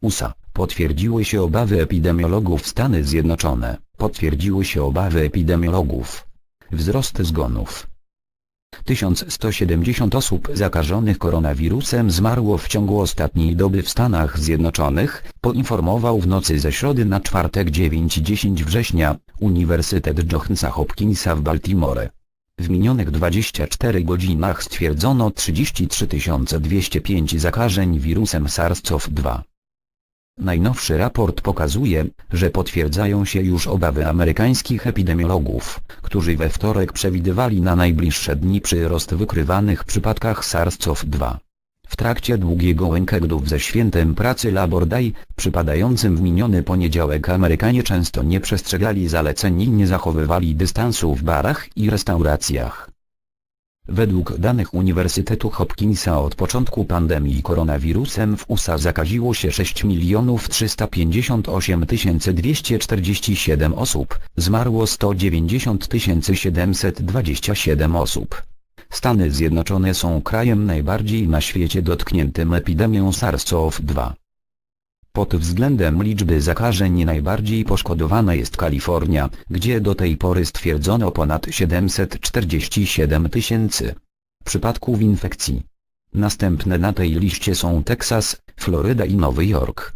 USA. Potwierdziły się obawy epidemiologów Stany Zjednoczone. Potwierdziły się obawy epidemiologów. Wzrost zgonów. 1170 osób zakażonych koronawirusem zmarło w ciągu ostatniej doby w Stanach Zjednoczonych, poinformował w nocy ze środy na czwartek 9-10 września, Uniwersytet Johnsa Hopkinsa w Baltimore. W minionych 24 godzinach stwierdzono 33 205 zakażeń wirusem SARS-CoV-2. Najnowszy raport pokazuje, że potwierdzają się już obawy amerykańskich epidemiologów, którzy we wtorek przewidywali na najbliższe dni przyrost wykrywanych przypadkach SARS-CoV-2. W trakcie długiego weekendu ze świętem pracy Labor Day, przypadającym w miniony poniedziałek Amerykanie często nie przestrzegali zaleceń i nie zachowywali dystansu w barach i restauracjach. Według danych Uniwersytetu Hopkinsa od początku pandemii koronawirusem w USA zakaziło się 6 358 247 osób, zmarło 190 727 osób. Stany Zjednoczone są krajem najbardziej na świecie dotkniętym epidemią SARS-CoV-2. Pod względem liczby zakażeń najbardziej poszkodowana jest Kalifornia, gdzie do tej pory stwierdzono ponad 747 tysięcy przypadków infekcji. Następne na tej liście są Teksas, Floryda i Nowy Jork.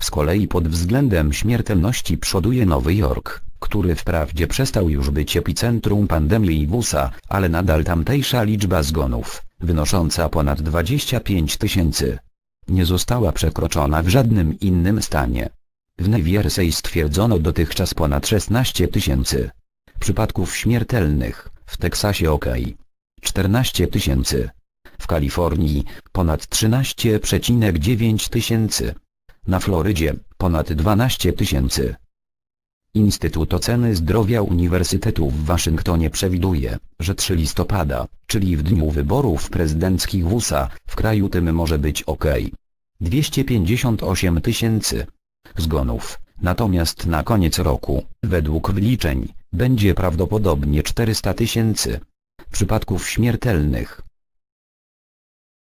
Z kolei pod względem śmiertelności przoduje Nowy Jork, który wprawdzie przestał już być epicentrum pandemii w USA, ale nadal tamtejsza liczba zgonów, wynosząca ponad 25 tysięcy, nie została przekroczona w żadnym innym stanie. W New Jersey stwierdzono dotychczas ponad 16 tysięcy przypadków śmiertelnych, w Teksasie ok. 14 tysięcy. W Kalifornii ponad 13,9 tysięcy. Na Florydzie ponad 12 tysięcy. Instytut Oceny Zdrowia Uniwersytetu w Waszyngtonie przewiduje, że 3 listopada, czyli w dniu wyborów prezydenckich w USA, w kraju tym może być ok. 258 tysięcy zgonów, natomiast na koniec roku, według wyliczeń, będzie prawdopodobnie 400 tysięcy przypadków śmiertelnych.